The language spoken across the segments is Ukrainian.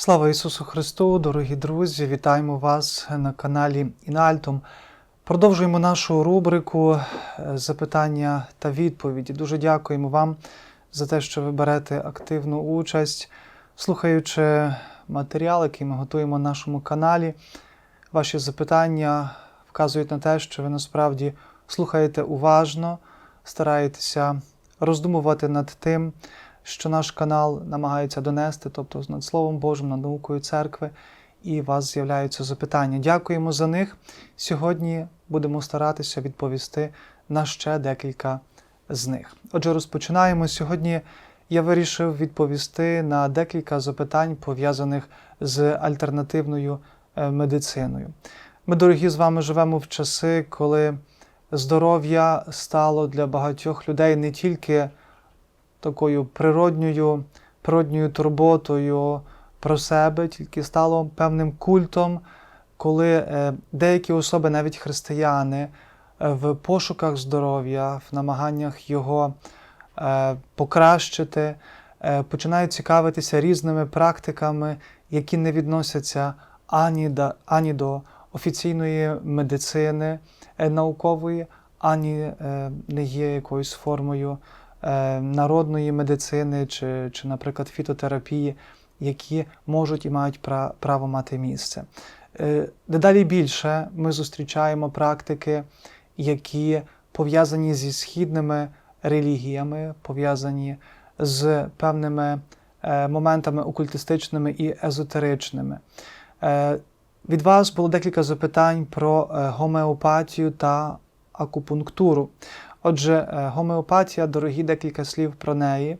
Слава Ісусу Христу, дорогі друзі! Вітаємо вас на каналі Інальтум. Продовжуємо нашу рубрику е, запитання та відповіді. Дуже дякуємо вам за те, що ви берете активну участь, слухаючи матеріал, який ми готуємо на нашому каналі. Ваші запитання вказують на те, що ви насправді слухаєте уважно, стараєтеся роздумувати над тим, що наш канал намагається донести, тобто над Словом Божим, над наукою церкви, і у вас з'являються запитання. Дякуємо за них. Сьогодні будемо старатися відповісти на ще декілька з них. Отже, розпочинаємо. Сьогодні я вирішив відповісти на декілька запитань, пов'язаних з альтернативною е, медициною. Ми, дорогі, з вами живемо в часи, коли здоров'я стало для багатьох людей не тільки такою природньою, природньою турботою про себе, тільки стало певним культом, коли е, деякі особи, навіть християни, е, в пошуках здоров'я, в намаганнях його е, покращити, починають цікавитися різними практиками, які не відносяться ані до, ані до офіційної медицини наукової, ані не є якоюсь формою народної медицини чи, чи, наприклад, фітотерапії, які можуть і мають право мати місце. Е, Дедалі більше ми зустрічаємо практики, які пов'язані зі східними релігіями, пов'язані з певними е, моментами окультистичними і езотеричними. Е, Від вас було декілька запитань про е, гомеопатію та акупунктуру. Отже, е, гомеопатія, дорогі декілька слів про неї.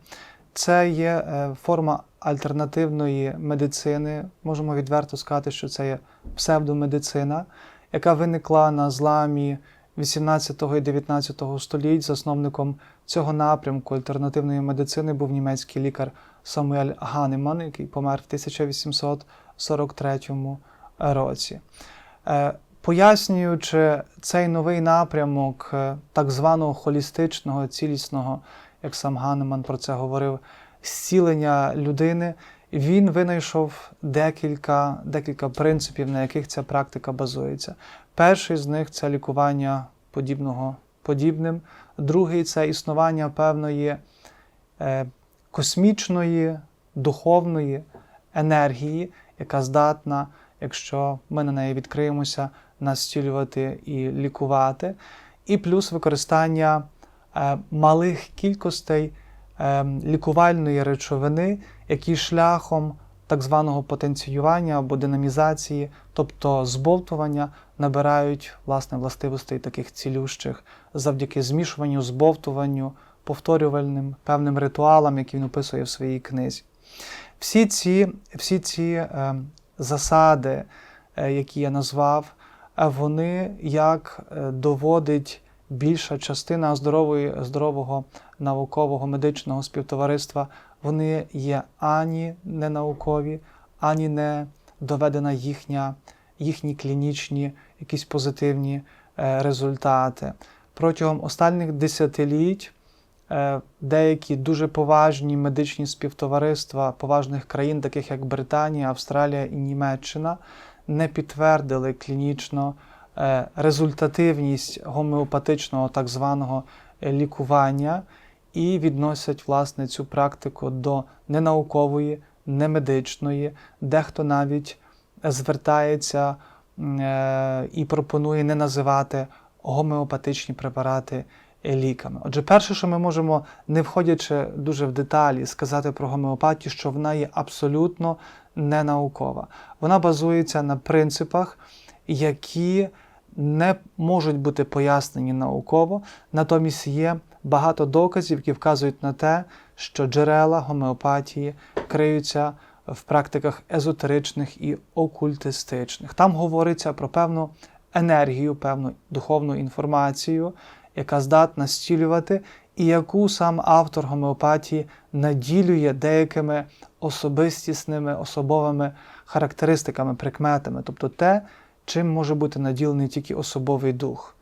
Це є е, форма альтернативної медицини. Можемо відверто сказати, що це є псевдомедицина, яка виникла на зламі 18 і 19 століть. Засновником цього напрямку альтернативної медицини був німецький лікар Самуель Ганеман, який помер в 1843 році. Пояснюючи цей новий напрямок е, так званого холістичного, цілісного, як сам Ганеман про це говорив, зцілення людини, він винайшов декілька, декілька принципів, на яких ця практика базується. Перший з них це лікування подібного подібним, другий це існування певної е, космічної, духовної енергії, яка здатна, якщо ми на неї відкриємося, нас зцілювати і лікувати, і плюс використання е, малих кількостей е, лікувальної речовини, які шляхом так званого потенціювання або динамізації, тобто збовтування, набирають власне властивостей таких цілющих завдяки змішуванню, збовтуванню, повторювальним певним ритуалам, які він описує в своїй книзі. Всі ці, всі ці е, засади, е, які я назвав, вони, як е, доводить більша частина здорової, здорового наукового медичного співтовариства, вони є ані не наукові, ані не доведена їхня, їхні клінічні, якісь позитивні е, результати. Протягом останніх десятиліть е, деякі дуже поважні медичні співтовариства поважних країн, таких як Британія, Австралія і Німеччина, не підтвердили клінічно е, результативність гомеопатичного так званого е, лікування і відносять власне цю практику до ненаукової, немедичної, дехто навіть звертається е, і пропонує не називати гомеопатичні препарати ліками. Отже, перше, що ми можемо, не входячи дуже в деталі, сказати про гомеопатію, що вона є абсолютно не наукова. Вона базується на принципах, які не можуть бути пояснені науково, натомість є багато доказів, які вказують на те, що джерела гомеопатії криються в практиках езотеричних і окультистичних. Там говориться про певну енергію, певну духовну інформацію, яка здатна зцілювати, і яку сам автор гомеопатії наділює деякими особистісними, особовими характеристиками, прикметами, тобто те, чим може бути наділений тільки особовий дух.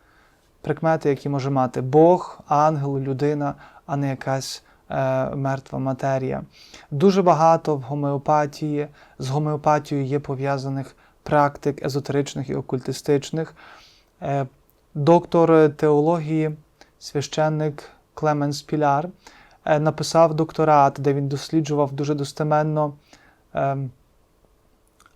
Прикмети, які може мати Бог, ангел, людина, а не якась е, мертва матерія. Дуже багато в гомеопатії з гомеопатією є пов'язаних практик езотеричних і окультистичних. Доктор теології, священник Клеменс Піляр е, написав докторат, де він досліджував дуже достеменно е,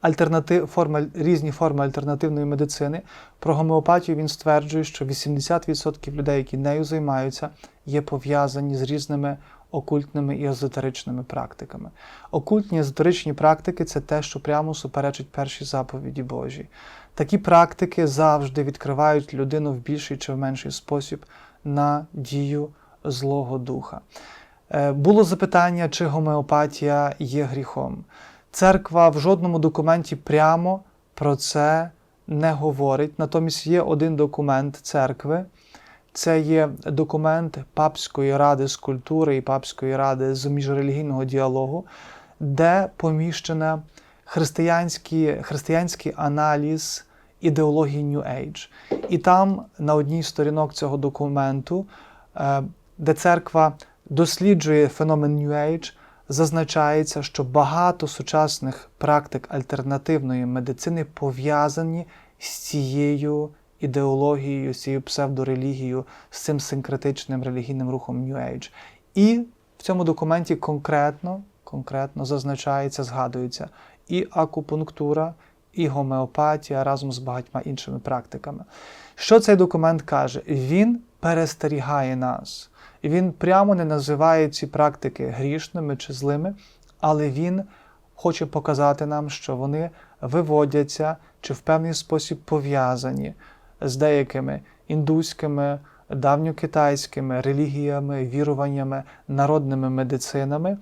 альтернатив, форми, різні форми альтернативної медицини. Про гомеопатію він стверджує, що 80% людей, які нею займаються, є пов'язані з різними окультними і езотеричними практиками. Окультні езотеричні практики це те, що прямо суперечить першій заповіді Божій. Такі практики завжди відкривають людину в більший чи в менший спосіб на дію Злого Духа. Е, Було запитання, чи гомеопатія є гріхом. Церква в жодному документі прямо про це не говорить. Натомість є один документ церкви. Це є документ Папської ради з культури і Папської ради з міжрелігійного діалогу, де поміщена християнський, християнський аналіз ідеології New Age. І там на одній з сторінок цього документу, е, де церква досліджує феномен New Age, зазначається, що багато сучасних практик альтернативної медицини пов'язані з цією ідеологією, з цією псевдорелігією, з цим синкретичним релігійним рухом New Age. І в цьому документі конкретно, конкретно зазначається, згадується і акупунктура, і гомеопатія разом з багатьма іншими практиками. Що цей документ каже? Він перестерігає нас. Він прямо не називає ці практики грішними чи злими, але він хоче показати нам, що вони виводяться чи в певний спосіб пов'язані з деякими індуськими, давньокитайськими релігіями, віруваннями, народними медицинами,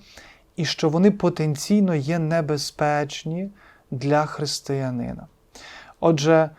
і що вони потенційно є небезпечні для християнина. Отже,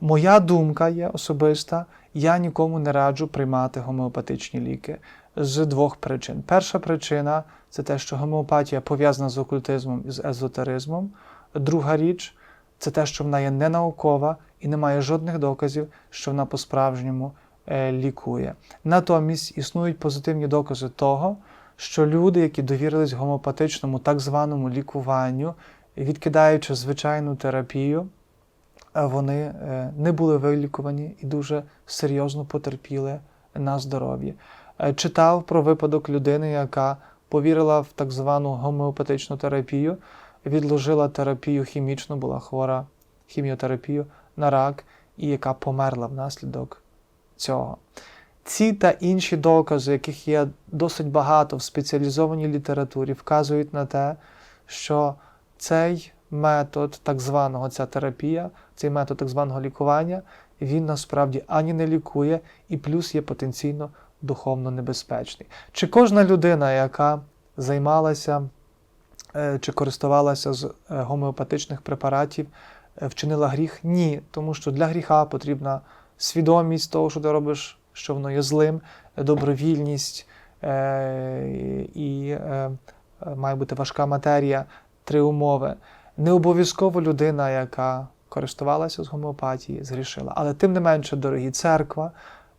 моя думка є особиста, я нікому не раджу приймати гомеопатичні ліки з двох причин. Перша причина це те, що гомеопатія пов'язана з окультизмом і з езотеризмом. Друга річ це те, що вона є ненаукова і не має жодних доказів, що вона по-справжньому е, лікує. Натомість існують позитивні докази того, що люди, які довірились гомеопатичному так званому лікуванню, відкидаючи звичайну терапію, е, вони е, не були вилікувані і дуже серйозно потерпіли на здоров'ї. Е, Читав про випадок людини, яка повірила в так звану гомеопатичну терапію, відложила терапію хімічну, була хвора хіміотерапію на рак, і яка померла внаслідок цього. Ці та інші докази, яких є досить багато в спеціалізованій літературі, вказують на те, що цей метод так званого ця терапія, цей метод так званого лікування, він насправді ані не лікує, і плюс є потенційно духовно небезпечний. Чи кожна людина, яка займалася е, чи користувалася з е, гомеопатичних препаратів, е, вчинила гріх? Ні, тому що для гріха потрібна свідомість того, що ти робиш, що воно є злим, добровільність е, і е, має бути важка матерія, три умови. Не обов'язково людина, яка користувалася з гомеопатії, згрішила. Але тим не менше, дорогі церква,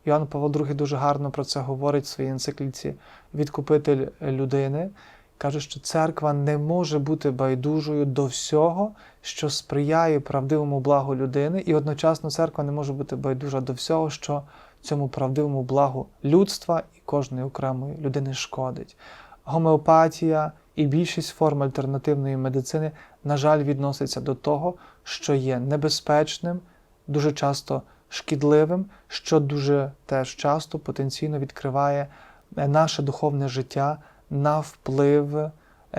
Іоанн Павло II дуже гарно про це говорить в своїй енцикліці Відкупитель людини. Каже, що церква не може бути байдужою до всього, що сприяє правдивому благу людини, і одночасно церква не може бути байдужа до всього, що цьому правдивому благу людства і кожної окремої людини шкодить. Гомеопатія і більшість форм альтернативної медицини, на жаль, відноситься до того, що є небезпечним, дуже часто шкідливим, що дуже теж часто потенційно відкриває е, наше духовне життя на вплив, е,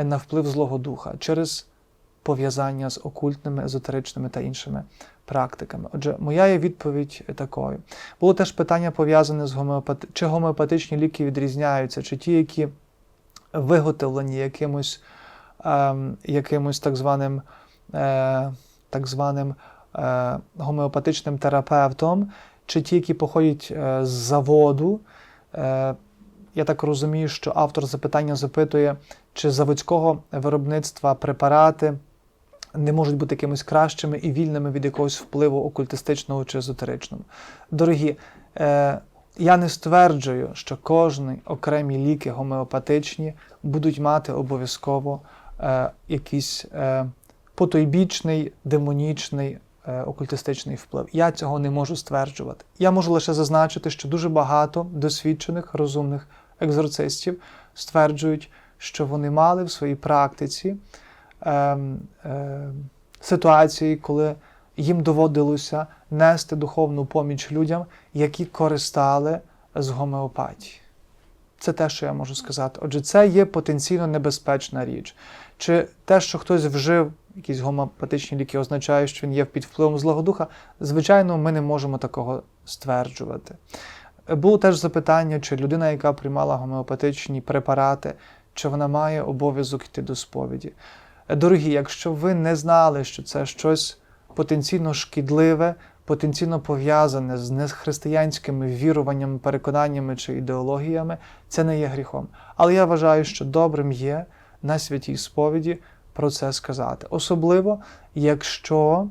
на вплив Злого Духа через пов'язання з окультними, езотеричними та іншими практиками. Отже, моя є відповідь такою. Було теж питання пов'язане з гомеопати... чи гомеопатичні ліки відрізняються, чи ті, які виготовлені якимось, е, якимось так званим, е, так званим е, гомеопатичним терапевтом, чи ті, які походять е, з заводу. Е, я так розумію, що автор запитання запитує, чи заводського виробництва препарати не можуть бути якимось кращими і вільними від якогось впливу окультистичного чи езотеричного. Дорогі, е, Я не стверджую, що кожні окремі ліки гомеопатичні будуть мати обов'язково е, якийсь е, потойбічний, демонічний, е, окультистичний вплив. Я цього не можу стверджувати. Я можу лише зазначити, що дуже багато досвідчених, розумних екзорцистів стверджують, що вони мали в своїй практиці е, е, ситуації, коли їм доводилося нести духовну поміч людям, які користали з гомеопатії. Це те, що я можу сказати. Отже, це є потенційно небезпечна річ. Чи те, що хтось вжив якісь гомеопатичні ліки, означає, що він є під впливом Злого Духа? Звичайно, ми не можемо такого стверджувати. Було теж запитання, чи людина, яка приймала гомеопатичні препарати, чи вона має обов'язок йти до сповіді. Дорогі, якщо ви не знали, що це щось потенційно шкідливе, потенційно пов'язане з нехристиянськими віруваннями, переконаннями чи ідеологіями, це не є гріхом. Але я вважаю, що добрим є на святій сповіді про це сказати. Особливо, якщо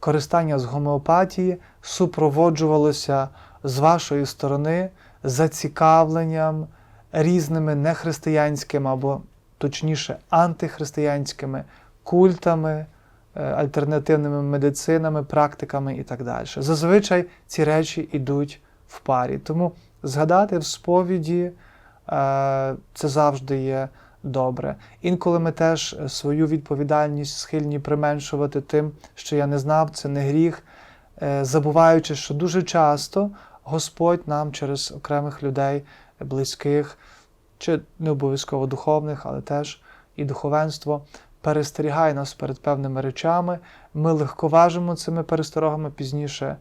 користання з гомеопатії супроводжувалося з вашої сторони зацікавленням різними нехристиянськими або точніше антихристиянськими культами, е, альтернативними медицинами, практиками і так далі. Зазвичай ці речі йдуть в парі. Тому згадати в сповіді е, це завжди є добре. Інколи ми теж свою відповідальність схильні применшувати тим, що я не знав, це не гріх, е, забуваючи, що дуже часто Господь нам через окремих людей, близьких, чи не обов'язково духовних, але теж і духовенство перестерігає нас перед певними речами. Ми легковажимо цими пересторогами, пізніше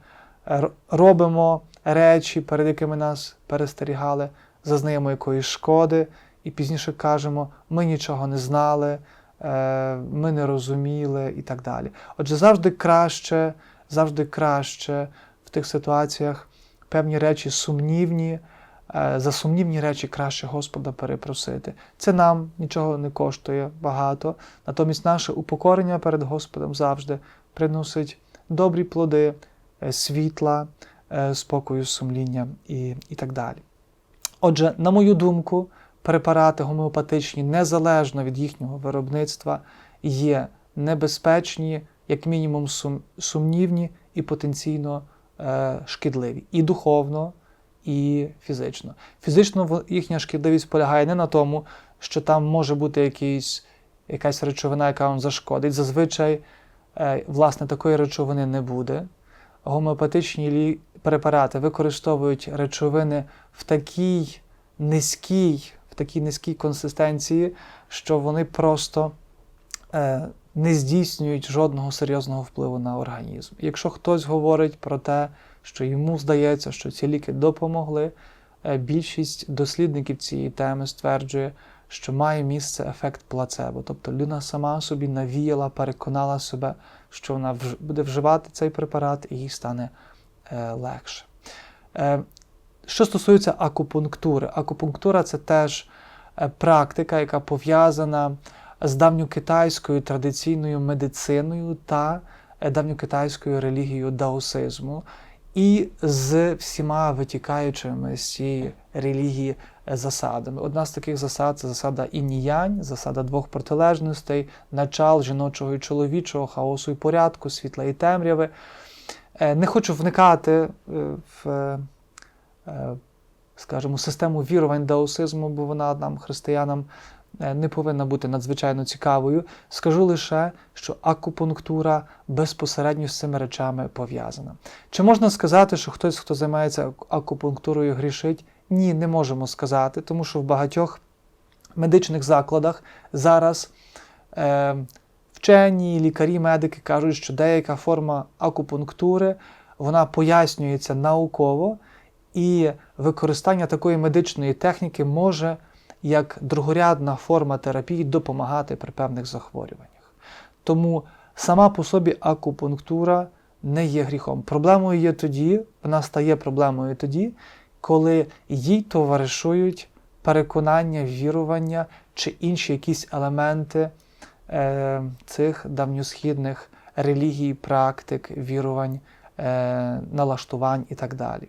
робимо речі, перед якими нас перестерігали, зазнаємо якоїсь шкоди, і пізніше кажемо, ми нічого не знали, е, ми не розуміли і так далі. Отже, завжди краще, завжди краще в тих ситуаціях певні речі сумнівні. Е, За сумнівні речі краще Господа перепросити. Це нам нічого не коштує багато, натомість наше упокорення перед Господом завжди приносить добрі плоди, е, світла, е, спокою, сумління і, і так далі. Отже, на мою думку, препарати гомеопатичні, незалежно від їхнього виробництва, є небезпечні, як мінімум сум- сумнівні і потенційно шкідливі і духовно, і фізично. Фізично їхня шкідливість полягає не на тому, що там може бути якийсь, якась речовина, яка вам зашкодить. Зазвичай, е, власне, такої речовини не буде. Гомеопатичні препарати використовують речовини в такій низькій, в такій низькій консистенції, що вони просто е, не здійснюють жодного серйозного впливу на організм. Якщо хтось говорить про те, що йому здається, що ці ліки допомогли, е, більшість дослідників цієї теми стверджує, що має місце ефект плацебо. Тобто людина сама собі навіяла, переконала себе, що вона буде вживати цей препарат і їй стане е, легше. Е, що стосується акупунктури, акупунктура це теж практика, яка пов'язана з давньокитайською традиційною медициною та давньокитайською релігією даосизму і з всіма витікаючими з цієї релігії е, засадами. Одна з таких засад це засада інь-янь, засада двох протилежностей, начал жіночого і чоловічого, хаосу і порядку, світла і темряви. Е, Не хочу вникати е, в, скажімо, систему вірувань даосизму, бо вона нам, християнам, не повинна бути надзвичайно цікавою. Скажу лише, що акупунктура безпосередньо з цими речами пов'язана. Чи можна сказати, що хтось, хто займається акупунктурою, грішить? Ні, не можемо сказати, тому що в багатьох медичних закладах зараз е, вчені, лікарі, медики кажуть, що деяка форма акупунктури вона пояснюється науково, і використання такої медичної техніки може як другорядна форма терапії допомагати при певних захворюваннях. Тому сама по собі акупунктура не є гріхом. Проблемою є тоді, вона стає проблемою тоді, коли їй товаришують переконання, вірування чи інші якісь елементи е, цих давньосхідних релігій, практик, вірувань, е, налаштувань і так далі.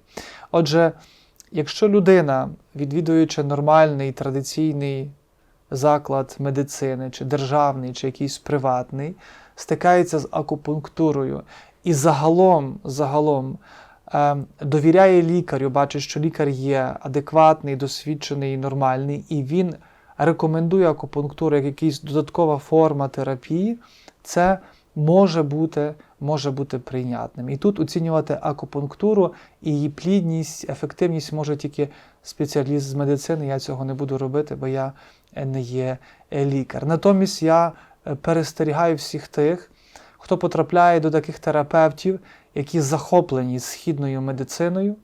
Отже, якщо людина, відвідуючи нормальний традиційний заклад медицини, чи державний, чи якийсь приватний, стикається з акупунктурою і загалом, загалом е, довіряє лікарю, бачить, що лікар є адекватний, досвідчений і нормальний, і він рекомендує акупунктуру як якась додаткова форма терапії, це може бути, може бути прийнятним. І тут оцінювати акупунктуру і її плідність, ефективність може тільки спеціаліст з медицини. Я цього не буду робити, бо я не є лікар. Натомість я е, перестерігаю всіх тих, хто потрапляє до таких терапевтів, які захоплені східною медициною.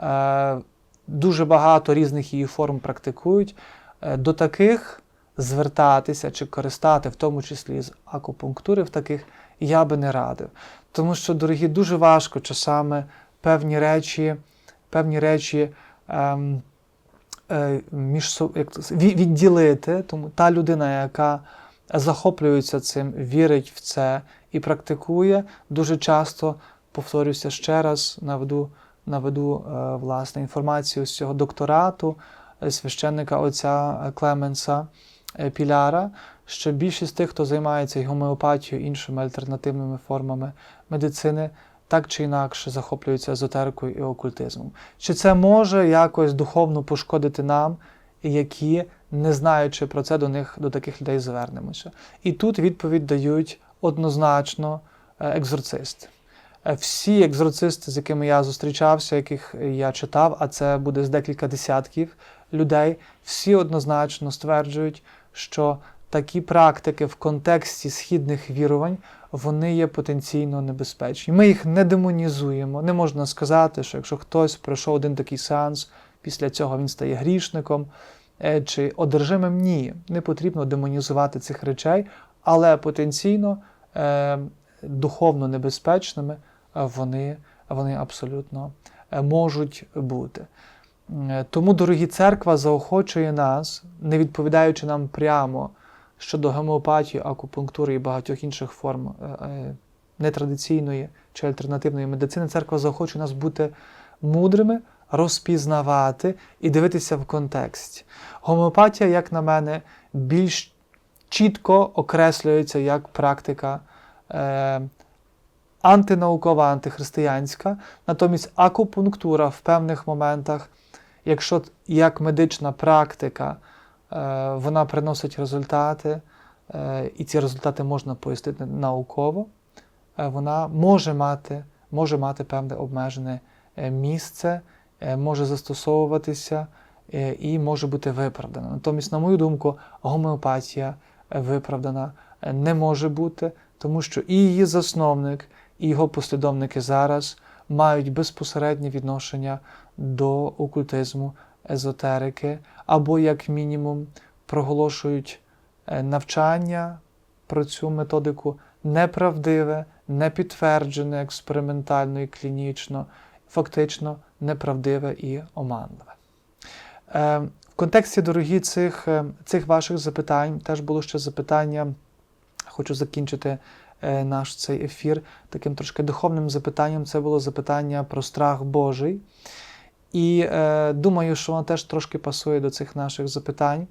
Е, Дуже багато різних її форм практикують. Е, До таких звертатися чи користати, в тому числі з акупунктури, в таких я би не радив. Тому що, дорогі, дуже важко часами певні речі, певні речі ем, е, між як відділити. Тому та людина, яка захоплюється цим, вірить в це і практикує, дуже часто, повторюся ще раз, наведу, наведу е, власне інформацію з цього докторату е, священника отця Клеменса е, Піляра, що більшість тих, хто займається і гомеопатією, іншими альтернативними формами медицини, так чи інакше захоплюються езотерикою і окультизмом. Чи це може якось духовно пошкодити нам, які, не знаючи про це, до них до таких людей звернемося? І тут відповідь дають однозначно е, екзорцисти. Е, Всі екзорцисти, з якими я зустрічався, яких я читав, а це буде з декілька десятків людей, всі однозначно стверджують, що такі практики в контексті східних вірувань вони є потенційно небезпечні. Ми їх не демонізуємо. Не можна сказати, що якщо хтось пройшов один такий сеанс, після цього він стає грішником е, чи одержимим. Ні, не потрібно демонізувати цих речей, але потенційно е, духовно небезпечними вони, вони абсолютно е, можуть бути. Тому, дорогі церква заохочує нас, не відповідаючи нам прямо щодо гомеопатії, акупунктури і багатьох інших форм е, е, нетрадиційної чи альтернативної медицини, церква заохочує нас бути мудрими, розпізнавати і дивитися в контексті. Гомеопатія, як на мене, більш чітко окреслюється як практика е, антинаукова, антихристиянська, натомість акупунктура в певних моментах, якщо як медична практика, вона приносить результати, е, і ці результати можна пояснити науково, е, вона може мати, може мати певне обмежене е, місце, е, може застосовуватися е, і може бути виправдана. Натомість, на мою думку, гомеопатія е, виправдана е, не може бути, тому що і її засновник, і його послідовники зараз мають безпосереднє відношення до окультизму, езотерики, або, як мінімум, проголошують е, навчання про цю методику неправдиве, не підтверджене експериментально і клінічно, фактично неправдиве і оманливе. Е, В контексті, дорогі, цих, е, цих ваших запитань теж було ще запитання. Хочу закінчити наш цей ефір таким трошки духовним запитанням. Це було запитання про страх Божий. І е, думаю, що воно теж трошки пасує до цих наших запитань.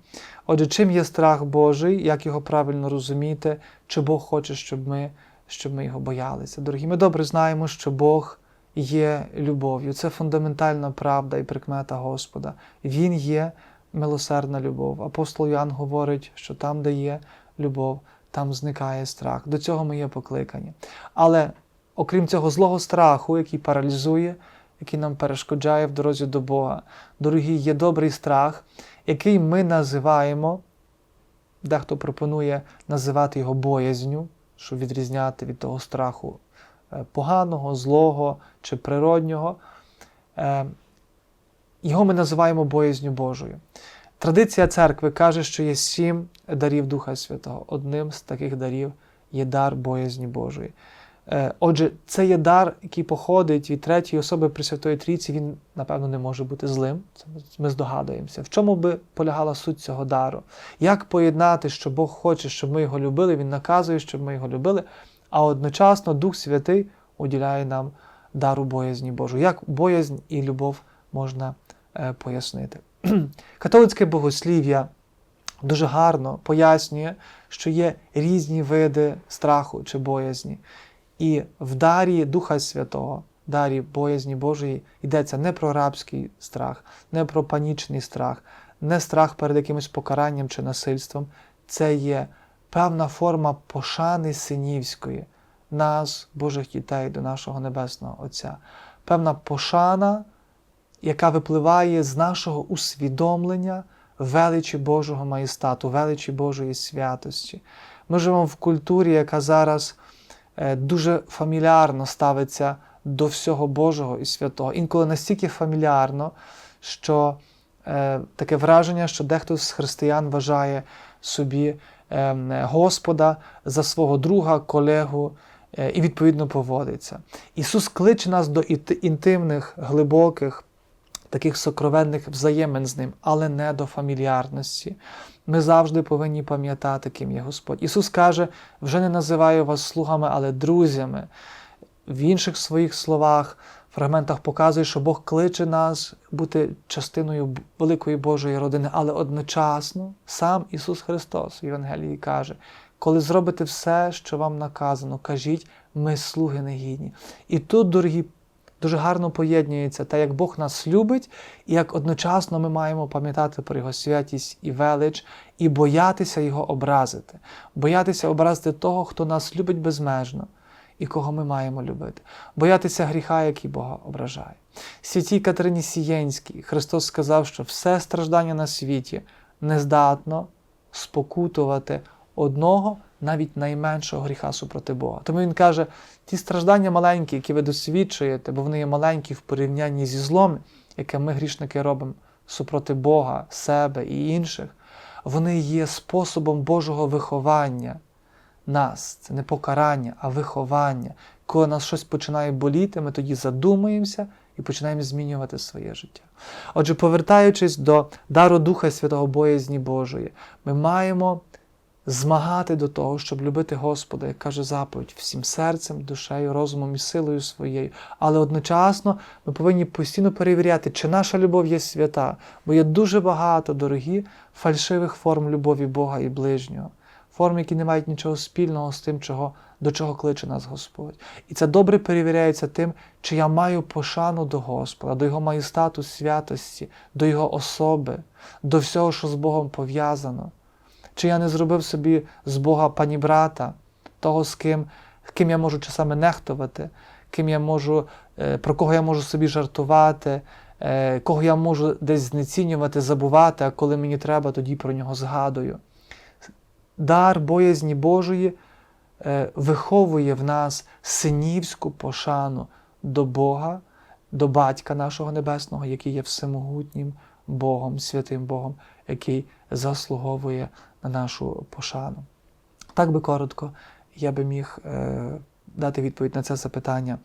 Отже, чим є страх Божий, як його правильно розуміти, чи Бог хоче, щоб ми, щоб ми його боялися? Дорогі, ми добре знаємо, що Бог є любов'ю. Це фундаментальна правда і прикмета Господа. Він є милосердна любов. Апостол Ян говорить, що там, де є любов, там зникає страх. До цього ми є покликані. Але окрім цього злого страху, який паралізує, який нам перешкоджає в дорозі до Бога, дорогі, є добрий страх, який ми називаємо, дехто пропонує називати його боязню, щоб відрізняти від того страху е, поганого, злого чи природнього. Е, Його ми називаємо боязню Божою. Традиція церкви каже, що є сім дарів Духа Святого. Одним з таких дарів є дар боязні Божої. Е, Отже, це є дар, який походить від третьої особи Пресвятої Трійці, він, напевно, не може бути злим. Це ми- здогадуємося. В чому би полягала суть цього дару? Як поєднати, що Бог хоче, щоб ми його любили, Він наказує, щоб ми його любили, а одночасно Дух Святий уділяє нам дару боязні Божу. Як боязнь і любов можна е, пояснити. Католицьке богослів'я дуже гарно пояснює, що є різні види страху чи боязні. І в дарі Духа Святого, дарі боязні Божої, йдеться не про рабський страх, не про панічний страх, не страх перед якимось покаранням чи насильством. Це є певна форма пошани синівської нас, Божих дітей, до нашого Небесного Отця. Певна пошана, яка випливає з нашого усвідомлення величі Божого маєстату, величі Божої святості. Ми живемо в культурі, яка зараз дуже фамільярно ставиться до всього Божого і святого. Інколи настільки фамільярно, що е, таке враження, що дехто з християн вважає собі е, Господа за свого друга, колегу е, і відповідно поводиться. Ісус кличе нас до інтимних, глибоких, таких сокровенних взаємин з ним, але не до фамільярності. Ми завжди повинні пам'ятати, ким є Господь. Ісус каже: вже не називаю вас слугами, але друзями. В інших своїх словах, фрагментах показує, що Бог кличе нас бути частиною великої Божої родини, але одночасно сам Ісус Христос в Євангелії каже: коли зробите все, що вам наказано, кажіть, ми слуги негідні. І тут, дорогі, дуже гарно поєднується те, як Бог нас любить, і як одночасно ми маємо пам'ятати про Його святість і велич, і боятися Його образити, боятися образити того, хто нас любить безмежно і кого ми маємо любити, боятися гріха, який Бога ображає. Святій Катерині Сієнській Христос сказав, що все страждання на світі не здатно спокутувати одного, навіть найменшого гріха супроти Бога. Тому він каже: ті страждання маленькі, які ви досвідчуєте, бо вони є маленькі в порівнянні зі злом, яке ми грішники робимо супроти Бога, себе і інших, вони є способом Божого виховання нас. Це не покарання, а виховання. Коли нас щось починає боліти, ми тоді задумуємося і починаємо змінювати своє життя. Отже, повертаючись до дару Духа Святого Боязні Божої, ми маємо змагати до того, щоб любити Господа, як каже заповідь, всім серцем, душею, розумом і силою своєю. Але одночасно ми повинні постійно перевіряти, чи наша любов є свята, бо є дуже багато, дорогі, фальшивих форм любові Бога і ближнього, форм, які не мають нічого спільного з тим, чого, до чого кличе нас Господь. І це добре перевіряється тим, чи я маю пошану до Господа, до Його маєстату, святості, до Його особи, до всього, що з Богом пов'язано. Чи я не зробив собі з Бога панібрата, того, з ким, ким я можу часами нехтувати, ким я можу, е, про кого я можу собі жартувати, е, кого я можу десь знецінювати, забувати, а коли мені треба, тоді про нього згадую. Дар боязні Божої е, виховує в нас синівську пошану до Бога, до Батька нашого Небесного, який є всемогутнім Богом, святим Богом, який заслуговує нашу пошану. Так би коротко я би міг е, дати відповідь на це запитання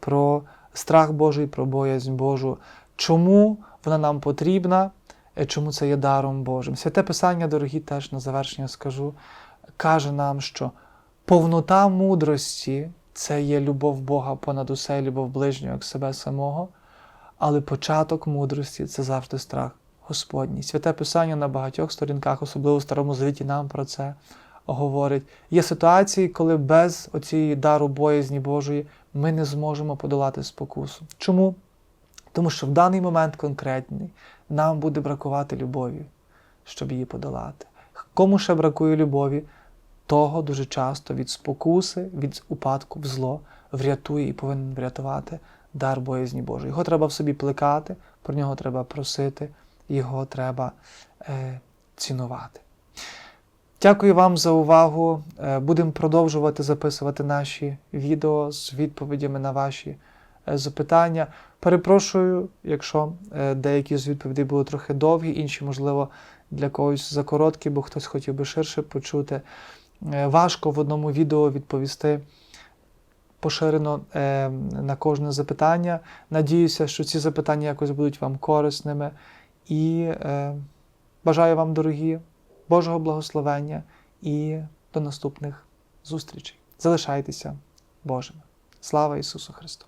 про страх Божий, про боязнь Божу, чому вона нам потрібна, е, чому це є даром Божим. Святе Писання, дорогі, теж на завершення скажу, каже нам, що повнота мудрості це є любов Бога понад усе, любов ближнього як себе самого, але початок мудрості це завжди страх Господній. Святе Писання на багатьох сторінках, особливо в Старому Завіті, нам про це говорить. Є ситуації, коли без оцієї дару боязні Божої ми не зможемо подолати спокусу. Чому? Тому що в даний момент конкретний нам буде бракувати любові, щоб її подолати. Кому ще бракує любові, того дуже часто від спокуси, від упадку в зло врятує і повинен врятувати дар боязні Божої. Його треба в собі плекати, про нього треба просити, його треба е, цінувати. Дякую вам за увагу. Е, Будемо продовжувати записувати наші відео з відповідями на ваші е, запитання. Перепрошую, якщо е, деякі з відповідей були трохи довгі, інші, можливо, для когось закороткі, бо хтось хотів би ширше почути. Важко в одному відео відповісти поширено на кожне запитання. Надіюся, що ці запитання якось будуть вам корисними. І е, бажаю вам, дорогі, Божого благословення і до наступних зустрічей. Залишайтеся Божими. Слава Ісусу Христу!